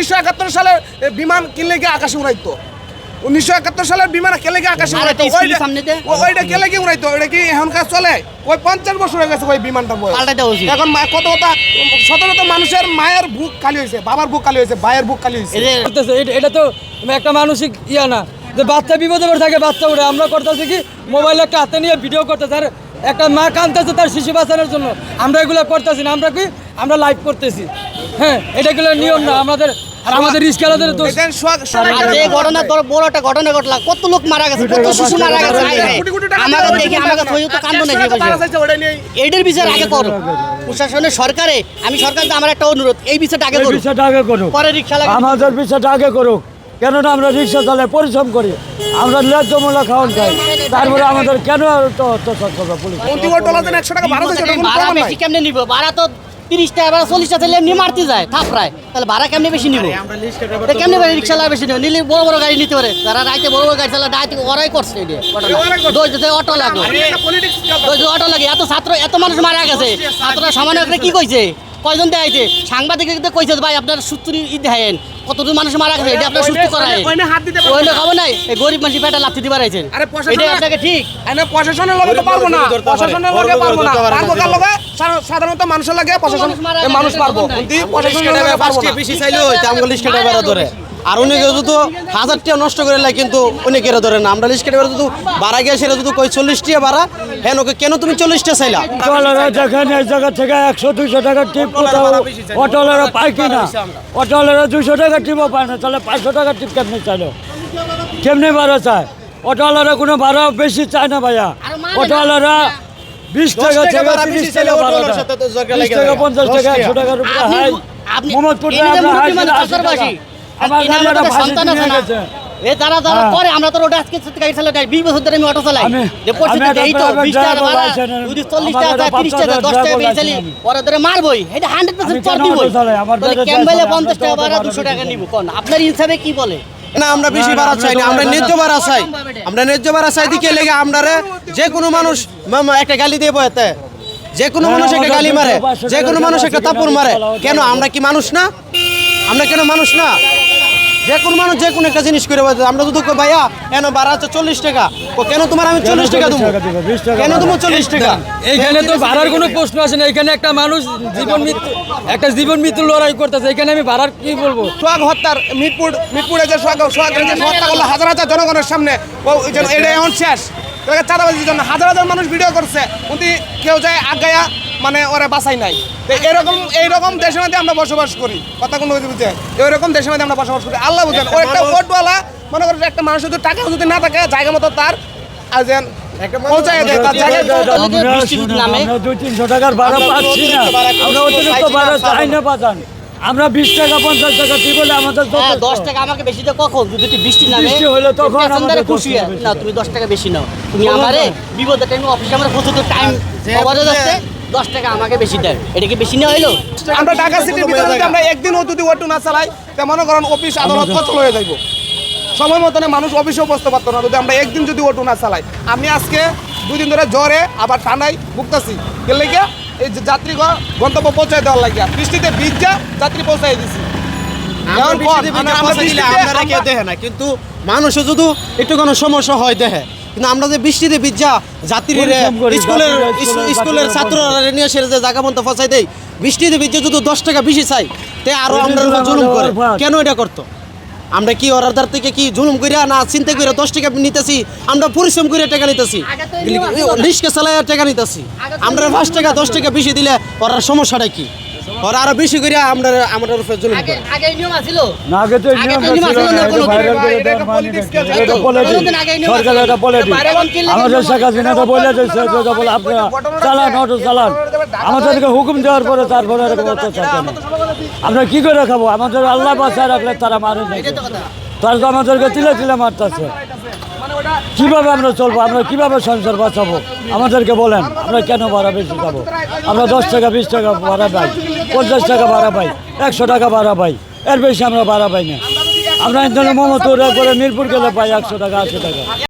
উনিশশো একাত্তর সালে বিমান কিনলে গিয়ে আকাশে উড়াইতো। উনিশশো একাত্তর সালের বিমান কেলে গিয়ে আকাশে উড়াইতো। ওইটা- কেলে গিয়ে উড়াইতো। ওইটা কি এখনকার চলে? ওই পঞ্চাশ বছর হয়ে গেছে ওই বিমানটা। এখন কত কত শত শত মানুষের মায়ের বুক খালি হয়েছে বাবার বুক খালি হয়েছে ভাইয়ের বুক খালি হয়েছে। এটা- এটা তো একটা মানসিক ইয়া না। যে বাচ্চা বিপদে পড়ে থাকে বাচ্চা উড়ে। আমরা করতেছি কি মোবাইল একটা হাতে নিয়ে ভিডিও করতেছে। আর একটা মা কাঁদতেছে তার শিশু বাঁচানোর জন্য। আমরা এগুলো করতেছি না। আমরা কি আমরা লাইভ করতেছি। হ্যাঁ এটা গুলো নিয়ম না। আমাদের আর আমাদের রিস্কালাদের আর ঘটনা তোর বড় একটা ঘটনা ঘটলা। কত লোক মারা গেছে কত শিশু মারা গেছে আমাকে দেখে আমাকে থই তো কান্দো বিচার আগে করো। প্রশাসনের সরকারে আমি সরকারকে আমার একটা অনুরোধ এই বিষয়টা আগে এই করো বিষয়টা আগে করুক। পরে রিক্সা লাগে আমাদের বিষয়টা আগে করুক। কেননা আমরা রিক্সা চালাই পরিশ্রম করি। আমরা ন্যায্য মূল্য খাওয়ান খাই। তারপরে আমাদের কেন তো অত্যাচার করবে পুলিশ? একশো টাকা ভাড়া কেমনে নিব? ভাড়া তো তিরিশ টাকা ভাড়া চল্লিশ টাকা এমনি মারতে যায় থাপড়ায় তাহলে ভাড়া কেমনে বেশি নিব? কেমনে পারে রিক্সা বেশি নিব? নিলে বড় বড় গাড়ি নিতে পারে। যারা রাইতে বড় বড় গাড়ি চালা ওরাই করছে দিতে অটো লাগল দিতে অটো লাগে। এত ছাত্র এত মানুষ মারা গেছে। ছাত্ররা সামান্য কি কইছে? কয়জন দেখাইছে? সাংবাদিক কইছে ভাই আপনার সূত্র ই দেখায়েন কতজন মানুষ মারা গেছে? এটা আপনার সুস্থ করায়। দিতে না। খবর নাই? এই গরিব মানুষ পেটে আইছেন আরে প্রশাসনের- এটা আপনাকে ঠিক। প্রশাসনের লগে তো পারব না। প্রশাসনের লগে পারব না। পারব কার লগে? সা- সাধারণত মানুষের লাগে প্রশাসন মানুষ পারব। লগে বেড়া ধরে। আর উনি যদি হাজার টাকা নষ্ট করে লাই কিন্তু উনি কেটে ধরে না। আমরা লিস্ট কেটে বেড়া যদি বাড়া গিয়ে সেটা যদি কই চল্লিশ টাকা বাড়া হ্যাঁ ওকে কেন তুমি চল্লিশটা চাইলা? যেখানে এই জায়গা থেকে একশো দুইশো টাকা টিপ কোথাও অটোওয়ালারা পায় কি না অটোওয়ালারা দুশো টাকা টিপও পায় না। তাহলে পাঁচশো টাকা টিপ কেমনি চাইলো? কেমনি ভাড়া চায়? অটোওয়ালারা কোনো ভাড়া বেশি চায় না ভাইয়া। অটোওয়ালারা বিশ টাকা টাকা তিরিশ বেশি চাইলে টাকা ভাড়া অটোওয়ালার দেয়। সাথে তো ঝগড়া বিশ টাকা পঞ্চাশ টাকা টাকা। একশো টাকার উপরে হাই। আপনি মোহাম্মদপুরে এনে যে আমরা একটা সন্তান আছে না? এ যারা হ্যাঁ। করে আমরা তো রোডে আজকে গাড়ি চালাই বিশ বছর ধরে আমি অটো চালাই। যে পরিস্থিতি এই তো বিশ টাকা ভাড়া যদি চল্লিশ টাকা তিরিশ টাকা দশ টাকা বেশি চালি ধরে মারবই। এটা হান্ড্রেড পার্সেন্ট চর দিবই। ক্যাম্বেলে পঞ্চাশ টাকা ভাড়া দুশো টাকা বেশি নিব। কোন আপনার হিসাবে কি বলে? না আমরা বেশি ভাড়া চাই না আমরা ন্যায্য ভাড়া চাই। আমরা ন্যায্য ভাড়া চাই দিকে লেগে আমরা যে কোনো মানুষ একটা গালি দিয়ে বয়েতে। যে কোনো হ্যাঁ, মানুষ একটা গালি মারে যে কোনো মানুষ একটা তাপুর মারে। কেন? আমরা কি মানুষ না? আমরা কেন মানুষ না? যে কোনো মানুষ যে কোনো একটা জিনিস করে আমরা যদি কই, ভাইয়া কেন ভাড়া আছে চল্লিশ টাকা। ও কেন তোমার আমি চল্লিশ টাকা দেবো? টাকা দিবো, 20 টাকা কেন। দেবো চল্লিশ টাকা? এইখানে তো ভাড়ার কোনো প্রশ্ন আসে না। এখানে একটা মানুষ জীবন মৃত্যু একটা জীবন মৃত্যু লড়াই করতেছে। এখানে আমি ভাড়ার কি বলব? সোহাগ হত্যার মিরপুর মিরপুরে যে সোহাগ সোহাগের যে হত্যা করল হাজার হাজার জনগণের সামনে। ও এটা এখন শেষ। চাঁদাবাজির জন্য হাজার হাজার মানুষ ভিডিও করছে। কিন্তু কেউ যায় আগায়া মানে ওরা বাসাই নাই। তো এরকম এইরকম দেশের মধ্যে আমরা বসবাস করি। কথা কোনো বুঝে এরকম দেশের মধ্যে আমরা বসবাস করি। আল্লাহ বুঝেন ও একটা ওটওয়ালা মনে করেন একটা মানুষ যদি টাকা যদি না থাকে জায়গা মতো তার জায়গায় আমরা বৃষ্টি শুনুন, নামে। আমরা দুই তিনশো টাকার ভাড়া পাচ্ছি না। আমরা অতিরিক্ত ভাড়া চাই না পাঠান আমরা বিশ টাকা পঞ্চাশ টাকা বলে আমাদের হ্যাঁ দশ টাকা আমাকে বেশি দেয় কখন? যদি বৃষ্টি নামে বৃষ্টি হলে তখন আমাদের খুশি হয়। না তুমি দশ টাকা বেশি নাও। তুমি আমারে না। বিপদের টাইমে অফিসে আমরা প্রচুর টাইম বুঝে- যাচ্ছে। দশ টাকা আমাকে বেশি দেয়। এটা কি বেশি নেওয়া হইল? আমরা ঢাকা সিটির ভিতরে যদি আমরা একদিনও যদি অটো না চালাই তা মনে করেন অফিস আদালত কচল হয়ে যাইব। সময় মতনে মানুষ অফিসেও বসতে পারতো না যদি আমরা একদিন যদি অটো না চালাই। আমি আজকে দুই দিন ধরে জ্বরে আবার ঠান্ডায় ভুগতেছি। গেলে গিয়া এই যাত্রী গন্তব্য পৌঁছায় দেওয়ার লাগিয়া বৃষ্টিতে ভিজা যাত্রী পৌঁছাই দিছি। আমরা? মানে কিন্তু মানুষও যদি একটু কোনো সমস্যা হয় দেখে কিন্তু আমরা যে বৃষ্টিতে পরিশ্রম করি, স্কুলের স্কুলের ছাত্ররা নিয়ে সেরে যে জায়গা মতো ফসাই দেয়। বৃষ্টিতে ভিজে যদি দশ টাকা বেশি চাই তে আরও ওই আমরা জুলুম করে। কেন এটা করতো? আমরা কি দ্বার থেকে কি জুলুম করিয়া না চিন্তা করিয়া দশ টাকা নিতেছি? আমরা পরিশ্রম করে টাকা নিতেছি। আগে তো এই নিয়ম ছিল না। লিস্টকে চালাই টাকা নিতেছি। আমরা পাঁচ টাকা দশ টাকা বেশি দিলে ওর সমস্যাটা কি? ওরা আরও বেশি করিয়া আমরা আমাদের উপরে জুলুম করে। আগে নিয়ম আছিল? না, আগে তো নিয়ম ছিল ছিল না, এটা কোনো করে এটা? এটা সরকার এটা। বাইরে আমাদের শেখ হাসিনা তো বলে যে বলে আপনারা চালান অটো চালান। আমাদেরকে হুকুম দেওয়ার পরে তারপরে এরকম অত্যাচার আমরা কি করে খাব? আমাদের আল্লাহ বাসায় রাখলে তারা মারে নাই এটা কথা। তারা তো আমাদেরকে তিলে তিলে মারতেছে। কীভাবে আমরা চলবো? আমরা কীভাবে সংসার বাঁচাবো? আমাদেরকে বলেন আমরা কেন ভাড়া বেশি খাব? আমরা দশ টাকা বিশ টাকা ভাড়া পাই পঞ্চাশ টাকা ভাড়া পাই, একশো টাকা ভাড়া পাই, এর বেশি আমরা ভাড়া পাই না। আমরা মমতো করে মিরপুর গেলে পাই একশো টাকা, আশি টাকা।